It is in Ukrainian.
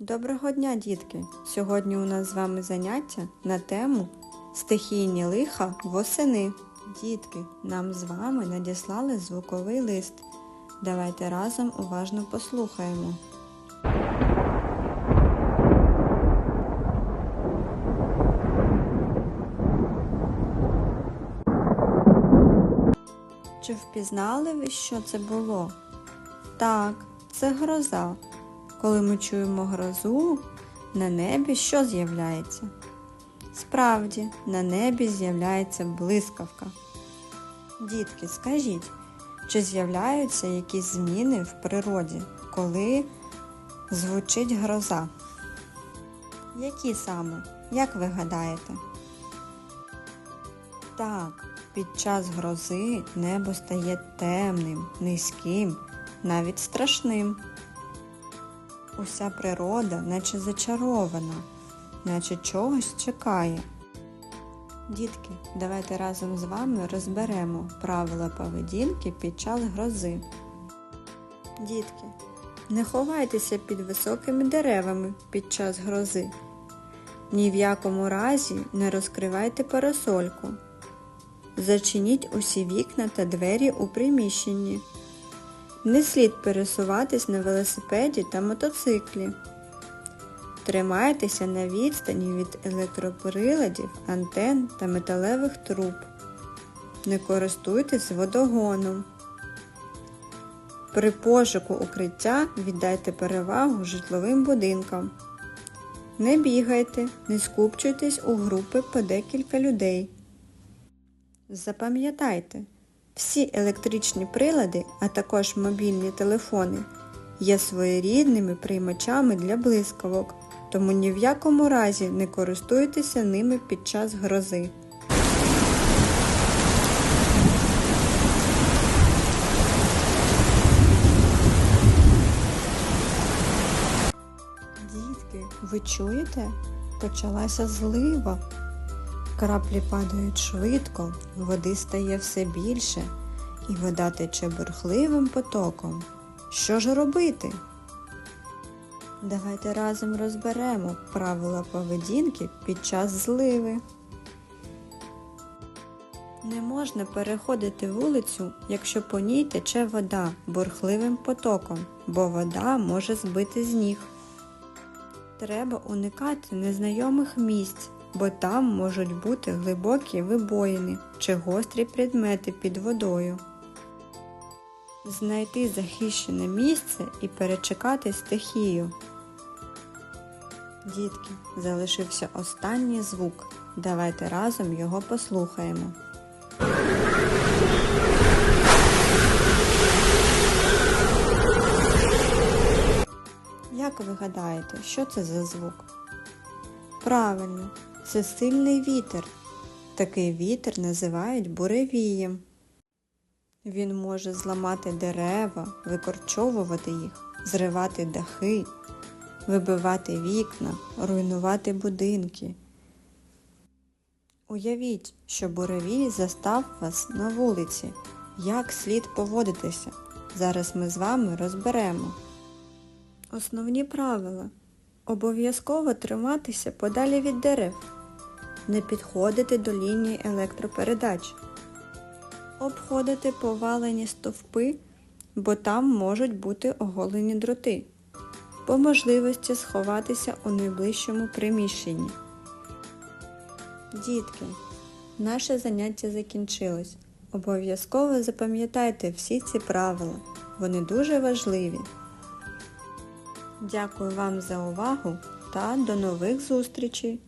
Доброго дня, дітки! Сьогодні у нас з вами заняття на тему стихійні лиха восени. Дітки, нам з вами надіслали звуковий лист. Давайте разом уважно послухаємо. Чи впізнали ви, що це було? Так, це гроза. Коли ми чуємо грозу, на небі що з'являється? Справді, на небі з'являється блискавка. Дітки, скажіть, чи з'являються якісь зміни в природі, коли звучить гроза? Які саме? Як ви гадаєте? Так, під час грози небо стає темним, низьким, навіть страшним. Уся природа наче зачарована, наче чогось чекає. Дітки, давайте разом з вами розберемо правила поведінки під час грози. Дітки, не ховайтеся під високими деревами під час грози. Ні в якому разі не розкривайте парасольку. Зачиніть усі вікна та двері у приміщенні. Не слід пересуватись на велосипеді та мотоциклі. Тримайтеся на відстані від електроприладів, антен та металевих труб. Не користуйтесь водогоном. При пошуку укриття віддайте перевагу житловим будинкам. Не бігайте, не скупчуйтесь у групи по декілька людей. Запам'ятайте, всі електричні прилади, а також мобільні телефони, є своєрідними приймачами для блискавок, тому ні в якому разі не користуйтеся ними під час грози. Дітки, ви чуєте? Почалася злива. Краплі падають швидко, води стає все більше, і вода тече бурхливим потоком. Що ж робити? Давайте разом розберемо правила поведінки під час зливи. Не можна переходити вулицю, якщо по ній тече вода бурхливим потоком, бо вода може збити з ніг. Треба уникати незнайомих місць, бо там можуть бути глибокі вибоїни чи гострі предмети під водою. Знайти захищене місце і перечекати стихію. Дітки, залишився останній звук. Давайте разом його послухаємо. Як ви гадаєте, що це за звук? Правильно, це сильний вітер. Такий вітер називають буревієм. Він може зламати дерева, викорчовувати їх, зривати дахи, вибивати вікна, руйнувати будинки. Уявіть, що буревій застав вас на вулиці. Як слід поводитися? Зараз ми з вами розберемо. Основні правила. Обов'язково триматися подалі від дерев. Не підходити до лінії електропередач. Обходити повалені стовпи, бо там можуть бути оголені дроти. По можливості сховатися у найближчому приміщенні. Дітки, наше заняття закінчилось. Обов'язково запам'ятайте всі ці правила. Вони дуже важливі. Дякую вам за увагу та до нових зустрічей!